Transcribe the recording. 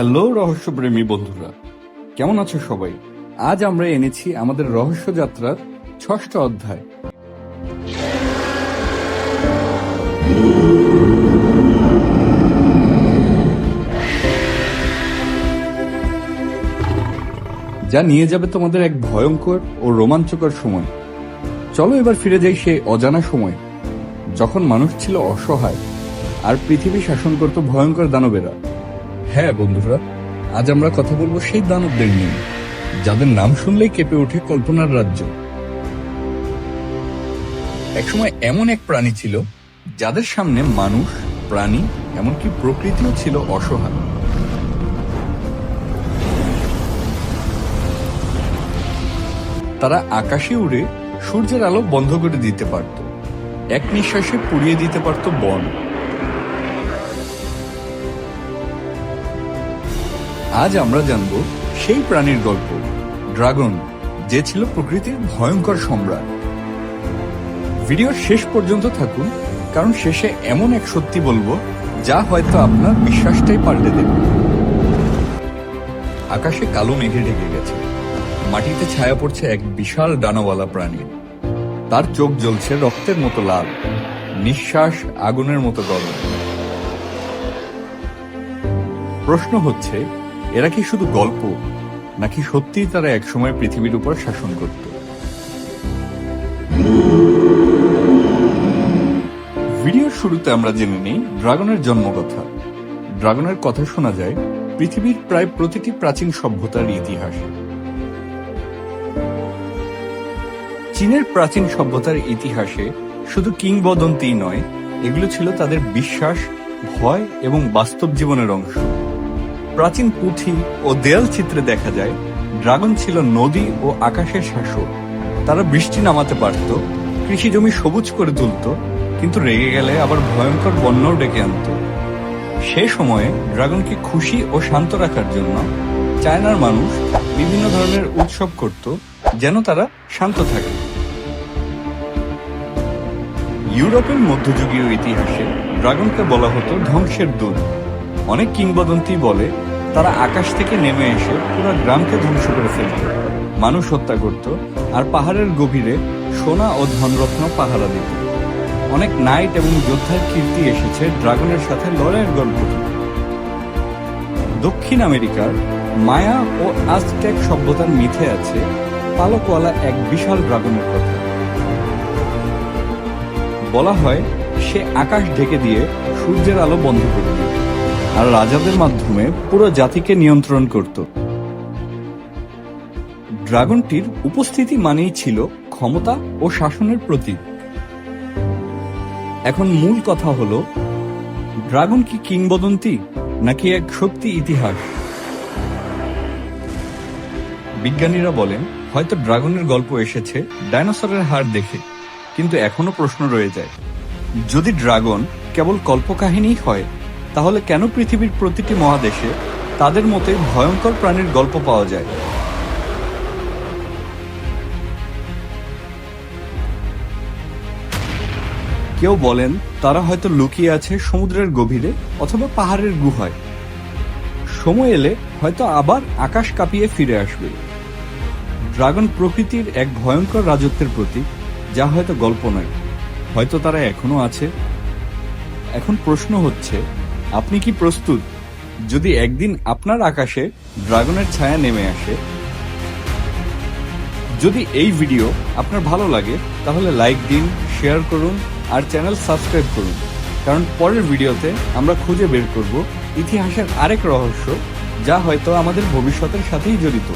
Hello, রহস্যপ্রেমী বন্ধুরা। কেমন আছো সবাই? আজ আমরা এনেছি আমাদের রহস্য যাত্রার ষষ্ঠ অধ্যায়। যা নিয়ে যাবে তোমাদের এক ভয়ঙ্কর ও রোমাঞ্চকর সময়। চলো এবার ফিরে যাই সেই অজানা সময়, যখন মানুষ ছিল অসহায় আর পৃথিবী শাসন করত ভয়ঙ্কর দানবেরা। হ্যাঁ বন্ধুরা, আজ আমরা কথা বলব সেই দানবদের নিয়ে, যাদের নাম শুনলেই কেঁপে ওঠে কল্পনার রাজ্য। একসময় এমন এক প্রাণী ছিল, যাদের সামনে মানুষ, প্রাণী, এমনকি প্রকৃতিও ছিল অসহায়। তারা আকাশে উড়ে সূর্যের আলো বন্ধ করে দিতে পারত। এক নিঃশ্বাসে পুড়িয়ে দিতে পারত বন। আজ আমরা জানব সেই প্রাণীর গল্প, ড্রাগন, যে ছিল প্রকৃতির ভয়ঙ্কর সম্রাট। ভিডিওর শেষ পর্যন্ত থাকুন, কারণ শেষে এমন এক সত্যি বলব, যা হয়তো আপনার বিশ্বাসটাই পাল্টে দেবে। আকাশে কালো মেঘে ঢেকে গেছে। মাটিতে ছায়া পড়ছে এক বিশাল ডানাওয়ালা প্রাণী। তার চোখ জ্বলছে রক্তের মতো লাল, নিঃশ্বাস আগুনের মতো গরম। প্রশ্ন হচ্ছে এরা কি শুধু গল্প, নাকি সত্যিই তারা একসময় পৃথিবীর উপর শাসন করত? ভিডিওর শুরুতে আমরা জেনে নিই ড্রাগনের জন্মকথা। ড্রাগনের কথা শোনা যায় পৃথিবীর প্রায় প্রতিটি প্রাচীন সভ্যতার ইতিহাসে। চীনের প্রাচীন সভ্যতার ইতিহাসে শুধু কিংবদন্তিই নয়, এগুলো ছিল তাদের বিশ্বাস, ভয় এবং বাস্তব জীবনের অংশ। প্রাচীন পুঁথি ও দেয়াল চিত্রে দেখা যায়, ড্রাগন ছিল নদী ও আকাশের শাসক। তারা বৃষ্টি নামাতে পারত, কৃষি জমি সবুজ করে তুলত, কিন্তু রেগে গেলে আবার ভয়ঙ্কর বন্যাও ডেকে আনত। সে সময়ে ড্রাগনকে খুশি ও শান্ত রাখার জন্য চায়নার মানুষ বিভিন্ন ধরনের উৎসব করত, যেন তারা শান্ত থাকে। ইউরোপের মধ্যযুগীয় ইতিহাসে ড্রাগনকে বলা হতো ধ্বংসের দূত। অনেক কিংবদন্তি বলে তারা আকাশ থেকে নেমে এসে পুরো গ্রামকে ধ্বংস করে ফেলত মানুষ হত্যা করত আর পাহাড়ের গভীরে সোনা ও ধনরত্ন পাহারা দিত। অনেক নাইট এবং যোদ্ধার কীর্তি এসেছে ড্রাগনের সাথে লড়াইয়ের গল্প দক্ষিণ আমেরিকার মায়া ও আজটেক সভ্যতার মিথে আছে পালকওয়ালা এক বিশাল ড্রাগনের কথা। বলা হয়, সে আকাশ ঢেকে দিয়ে সূর্যের আলো বন্ধ করে দিত আর রাজাদের মাধ্যমে পুরো জাতিকে নিয়ন্ত্রণ করত। ড্রাগনটির উপস্থিতি মানেই ছিল ক্ষমতা ও শাসনের প্রতীক। এখন মূল কথা হলো, ড্রাগন কি কিংবদন্তি নাকি এক সত্যি ইতিহাস? বিজ্ঞানীরা বলেন, হয়তো ড্রাগনের গল্প এসেছে ডাইনোসরের হাড় দেখে, কিন্তু এখনও প্রশ্ন রয়ে যায়, যদি ড্রাগন কেবল কল্পকাহিনী হয় তাহলে কেন পৃথিবীর প্রতিটি মহাদেশে তাদের মতে ভয়ঙ্কর প্রাণীর গল্প পাওয়া যায়? কেউ বলেন তারা হয়তো লুকিয়ে আছে সমুদ্রের গভীরে অথবা পাহাড়ের গুহায়। সময় এলে হয়তো আবার আকাশ কাঁপিয়ে ফিরে আসবে। ড্রাগন প্রকৃতির এক ভয়ঙ্কর রাজত্বের প্রতীক, যা হয়তো গল্প নয়। হয়তো তারা এখনও আছে। এখন প্রশ্ন হচ্ছে আপনি কি প্রস্তুত? যদি একদিন আপনার আকাশে ড্রাগনের ছায়া নেমে আসে, যদি এই ভিডিও আপনার ভালো লাগে, তাহলে লাইক দিন, শেয়ার করুন, আর চ্যানেল সাবস্ক্রাইব করুন। কারণ পরের ভিডিওতে আমরা খুঁজে বের করব ইতিহাসের আরেক রহস্য, যা হয়তো আমাদের ভবিষ্যতের সাথেই জড়িত।